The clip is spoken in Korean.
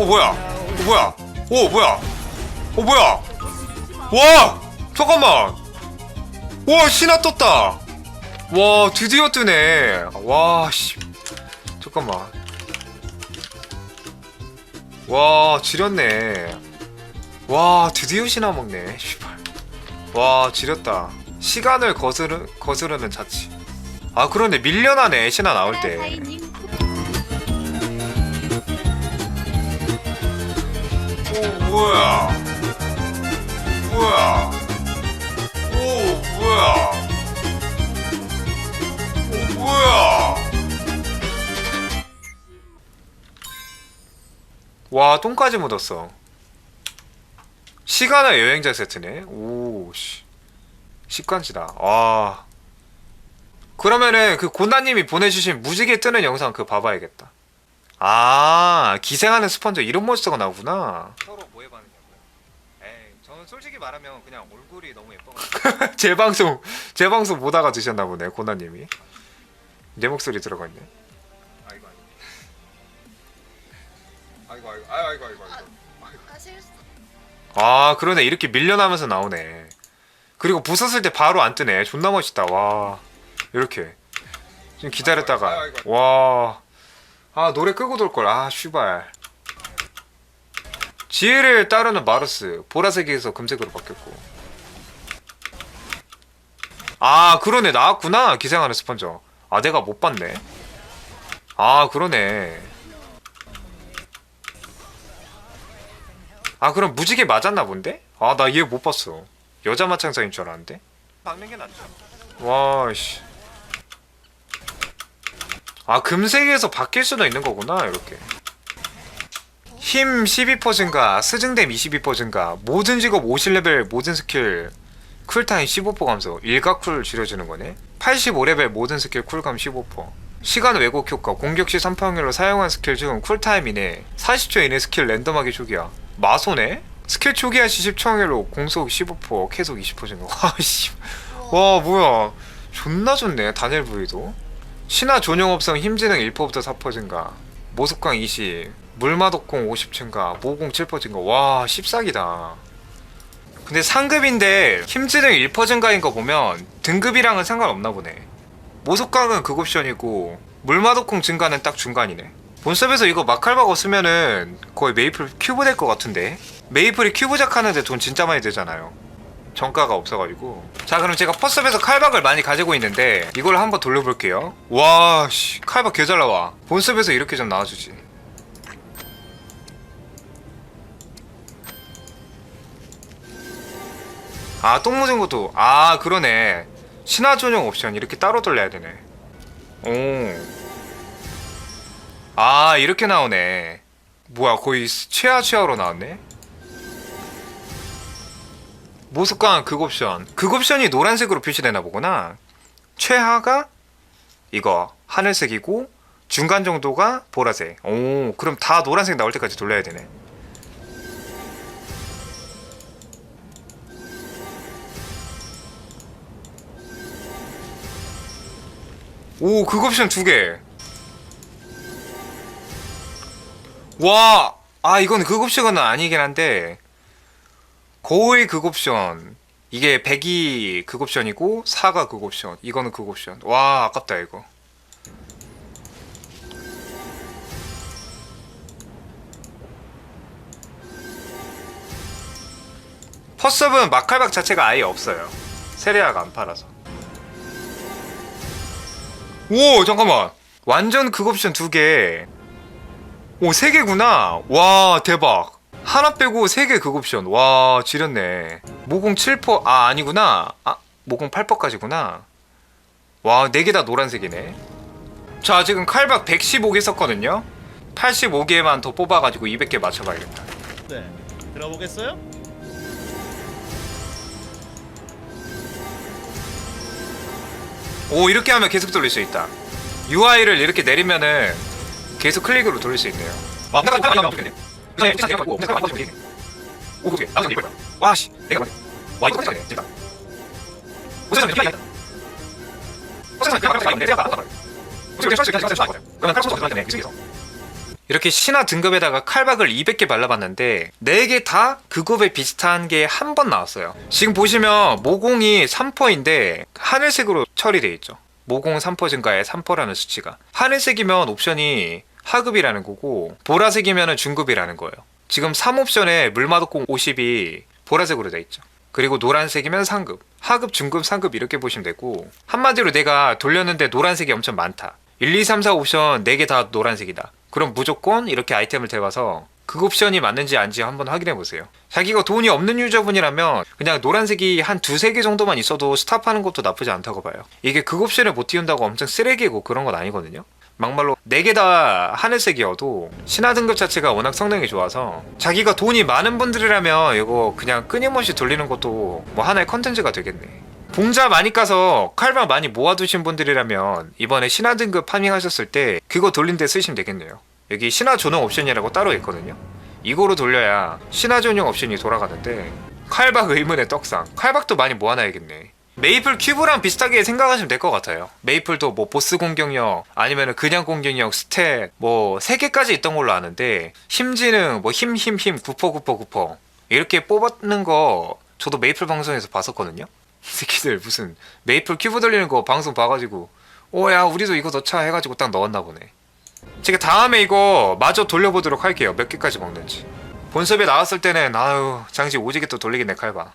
오 뭐야? 오 뭐야? 오 뭐야? 오 뭐야? 와! 잠깐만! 와 신화 떴다! 와 드디어 뜨네. 와씨. 잠깐만. 와 지렸네. 와 드디어 신화 먹네 씨발. 와 지렸다. 시간을 거스르, 거스르는 자치. 아 그런데 밀려나네 신화 나올 때 오 뭐야? 뭐야? 오 뭐야? 오 뭐야? 와 똥까지 묻었어. 시간의 여행자 세트네. 오씨. 식관지다. 와. 그러면은 그 고나님이 보내주신 무지개 뜨는 영상 그거 봐봐야겠다 아 기생하는 스펀저 이런 몬스터가 나오구나. 서로 뭐 해 봤느냐고요? 에이 저는 솔직히 말하면 그냥 얼굴이 너무 예뻐가지고. 제 방송 제 방송 보다가 드셨나 보네 고나님이. 내 목소리 들어가 있네. 아이고 아이고. 아이고 아이고 아이고 아이고 아 실수. 아 그러네. 이렇게 밀려나면서 나오네. 그리고 부쉈을 때 바로 안 뜨네. 존나 멋있다. 와. 이렇게. 좀 기다렸다가. 와 아 노래 끄고 돌걸. 아 슈발. 지혜를 따르는 마르스 보라색에서 금색으로 바뀌었고. 아 그러네. 나왔구나. 기생하는 스펀저. 아 내가 못 봤네. 아 그러네. 아 그럼 무지개 맞았나 본데? 아 나 얘 못 봤어. 여자 마창사인 줄 알았는데? 박는 게 낫죠. 와씨 아 금색에서 바뀔 수도 있는 거구나 이렇게. 힘 12% 증가 스증댐 22% 증가 모든 직업 50레벨 모든 스킬 쿨타임 15% 감소. 일가쿨 줄여주는 거네? 85레벨 모든 스킬 쿨감 15% 시간 왜곡 효과 공격 시3% 확률로 사용한 스킬 중 쿨타임 이내 40초 이내 스킬 랜덤하게 초기화. 마소네? 스킬 초기화 시 10초 확률로 공속 15% 계속 20% 증가. 와씨. 와 뭐야. 존나 좋네 다니엘 부이도 신화 존용업성 힘지능 1%부터 4% 증가 모습광 20 물마독공 50 증가 모공 7% 증가. 와 씹싹이다. 근데 상급인데 힘지능 1% 증가인 거 보면 등급이랑은 상관없나 보네. 모속광은 극옵션이고 물마독공 증가는 딱 중간이네. 본섭에서 이거 마칼바고 쓰면은 거의 메이플 큐브 될 것 같은데? 메이플이 큐브작 하는데 돈 진짜 많이 들잖아요 정가가 없어가지고. 자 그럼 제가 퍼스업에서 칼박을 많이 가지고 있는데 이걸 한번 돌려볼게요. 와씨 칼박 개 잘 나와. 본섭에서 이렇게 좀 나와주지. 아똥 묻은 것도. 아 그러네. 신화 전용 옵션 이렇게 따로 돌려야 되네. 오아 이렇게 나오네. 뭐야 거의 최하 최하로 나왔네 모습광 극옵션. 극옵션이 노란색으로 표시되나 보구나. 최하가 이거 하늘색이고 중간 정도가 보라색. 오 그럼 다 노란색 나올 때까지 돌려야 되네. 오 극옵션 두개. 와, 아 이건 극옵션은 아니긴 한데 거의 극옵션. 이게 100이 극옵션이고 4가 극옵션. 이거는 극옵션. 와 아깝다 이거. 퍼스업은 마칼박 자체가 아예 없어요. 세리아가 안 팔아서. 오 잠깐만. 완전 극옵션 두개. 오, 세 개구나. 와, 대박. 하나 빼고 세 개 극옵션. 와, 지렸네. 모공 7%, 아, 아니구나. 아, 모공 8%까지구나. 와, 네 개 다 노란색이네. 자, 지금 칼박 115개 썼거든요. 85개만 더 뽑아가지고 200개 맞춰봐야겠다. 네. 들어보겠어요? 오, 이렇게 하면 계속 돌릴 수 있다. UI를 이렇게 내리면은 계속 클릭으로 돌릴 수 있네요. 와, 그냥 찢어 내가 고 그냥 많이 꺼지면 오 그게 나도 이거야. 와씨 내가 맞아. 와 이거 깜짝이야 진짜. 오세상 내가 이겼다. 오세상 내가 깜짝이야 내가 맞다. 어떻게 찰수 있겠지 찰수 있거든. 그러면 칼 소스 들어가는데 이승에서. 이렇게 신화 등급에다가 칼박을 200개 발라봤는데 4개 다 그급에 비슷한 게 한 번 나왔어요 지금 보시면 모공이 3퍼인데 하늘색으로 처리되어 있죠 모공 3% 증가에 3%라는 수치가 하늘색이면 옵션이 하급이라는 거고 보라색이면 중급이라는 거예요. 지금 3옵션에 물마독공 50이 보라색으로 되어 있죠. 그리고 노란색이면 상급, 하급, 중급, 상급 이렇게 보시면 되고 한마디로 내가 돌렸는데 노란색이 엄청 많다. 1, 2, 3, 4 옵션 4개 다 노란색이다. 그럼 무조건 이렇게 아이템을 대봐서 그 옵션이 맞는지 아닌지 한번 확인해 보세요. 자기가 돈이 없는 유저분이라면 그냥 노란색이 한 두세 개 정도만 있어도 스탑하는 것도 나쁘지 않다고 봐요. 이게 그 옵션을 못 띄운다고 엄청 쓰레기고 그런 건 아니거든요. 막말로 4개 다 하늘색이어도 신화 등급 자체가 워낙 성능이 좋아서 자기가 돈이 많은 분들이라면 이거 그냥 끊임없이 돌리는 것도 뭐 하나의 컨텐츠가 되겠네. 봉자 많이 까서 칼방 많이 모아두신 분들이라면 이번에 신화 등급 파밍하셨을 때 그거 돌린 데 쓰시면 되겠네요. 여기 신화 조능 옵션이라고 따로 있거든요. 이거로 돌려야 신화 전용 옵션이 돌아가는데 칼박 의문의 떡상 칼박도 많이 모아놔야겠네. 메이플 큐브랑 비슷하게 생각하시면 될 것 같아요. 메이플도 뭐 보스 공격력 아니면 그냥 공격력 스탯 뭐 3개까지 있던 걸로 아는데 힘지능 뭐힘 힘 힘 구퍼 구퍼 구퍼 이렇게 뽑는 거 저도 메이플 방송에서 봤었거든요. 이 새끼들 무슨 메이플 큐브 돌리는 거 방송 봐가지고 오야 우리도 이거 넣자 해가지고 딱 넣었나 보네. 제가 다음에 이거 마저 돌려보도록 할게요. 몇 개까지 먹는지. 본섭에 나왔을 때는 아유 장지 오지게 또 돌리겠네 칼바.